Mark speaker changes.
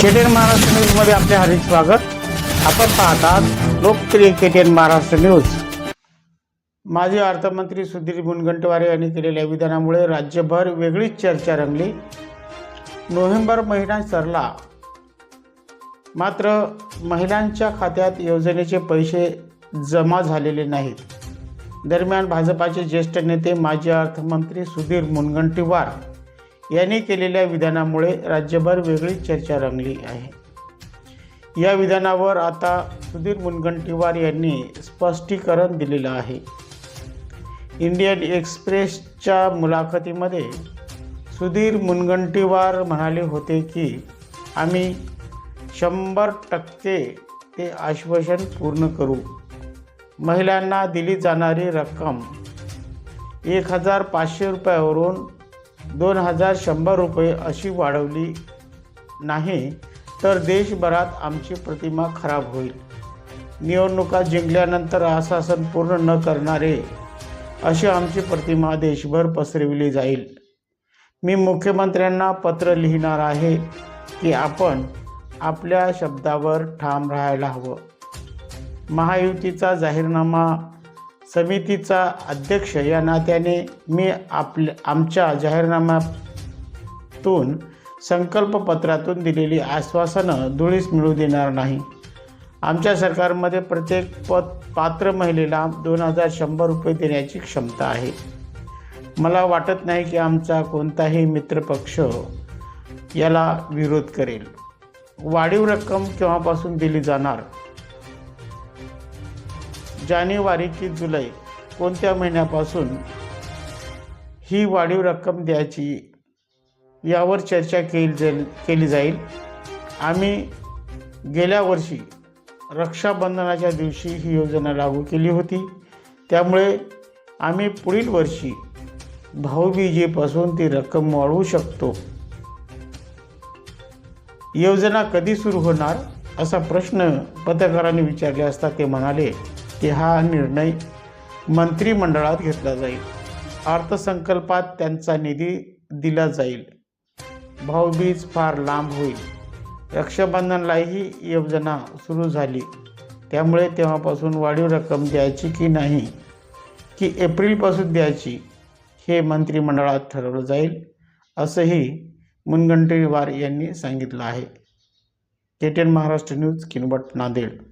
Speaker 1: KTN Maharashtra न्यूजमध्ये आपले हार्दिक स्वागत. आपण पाहतात लोकप्रिय केटीएन महाराष्ट्र न्यूज माजी अर्थमंत्री सुधीर मुनगंटीवार यांनी केलेल्या विधानामुळे राज्यभर वेगळीच चर्चा रंगली. नोव्हेंबर महिना सरला. मात्र महिलांच्या खात्यात योजनेचे पैसे जमा झालेले नाहीत. दरम्यान भाजपाचे ज्येष्ठ नेते माजी अर्थमंत्री सुधीर मुनगंटीवार यांनी केलेल्या विधानामुळे राज्यभर वेगळी चर्चा रंगली आहे. या विधानावर आता सुधीर मुनगंटीवार यांनी स्पष्टीकरण दिलेलं आहे. इंडियन एक्सप्रेसच्या मुलाखतीमध्ये सुधीर मुनगंटीवार म्हणाले होते की आम्ही शंभर टक्के ते आश्वासन पूर्ण करू. महिलांना दिली जाणारी रक्कम एक हजार पाचशे रुपयावरून दोन हजार शंभर रुपये अशी वाढवली नाही तर देशभरात आमची प्रतिमा खराब होईल. निवडणुका जिंकल्यानंतर आश्वासन पूर्ण न करणारे अशी आमची प्रतिमा देशभर पसरविली जाईल. मी मुख्यमंत्र्यांना पत्र लिहिणार आहे की आपण आपल्या शब्दावर ठाम राहायला हवं. महायुतीचा जाहीरनामा समितीचा अध्यक्ष या नात्याने मी आपल्या आमच्या जाहीरनाम्यातून संकल्पपत्रातून दिलेली आश्वासनं धुळीस मिळू देणार नाही. आमच्या सरकारमध्ये प्रत्येक पद पात्र महिलेला दोन हजार शंभर रुपये देण्याची क्षमता आहे. मला वाटत नाही की आमचा कोणताही मित्रपक्ष याला विरोध करेल. वाढीव रक्कम केव्हापासून दिली जाणार? जानेवारी की जुलै कोणत्या महिन्यापासून ही वाढीव रक्कम द्यायची यावर चर्चा केली जाईल केली जाईल. आम्ही गेल्या वर्षी रक्षाबंधनाच्या दिवशी ही योजना लागू केली होती. त्यामुळे आम्ही पुढील वर्षी भाऊबीजेपासून ती रक्कम वाढवू शकतो. योजना कधी सुरू होणार असा प्रश्न पत्रकारांनी विचारले असता ते म्हणाले की हा निर्णय मंत्रिमंडळात घेतला जाईल. अर्थसंकल्पात त्यांचा निधी दिला जाईल. भाऊबीज फार लांब होईल. रक्षाबंधनलाही योजना सुरू झाली. त्यामुळे तेव्हापासून वाढीव रक्कम द्यायची की नाही की एप्रिलपासून द्यायची हे मंत्रिमंडळात ठरवलं जाईल असंही मुनगंटीवार यांनी सांगितलं आहे. K T N Maharashtra news Kinwat Nanded.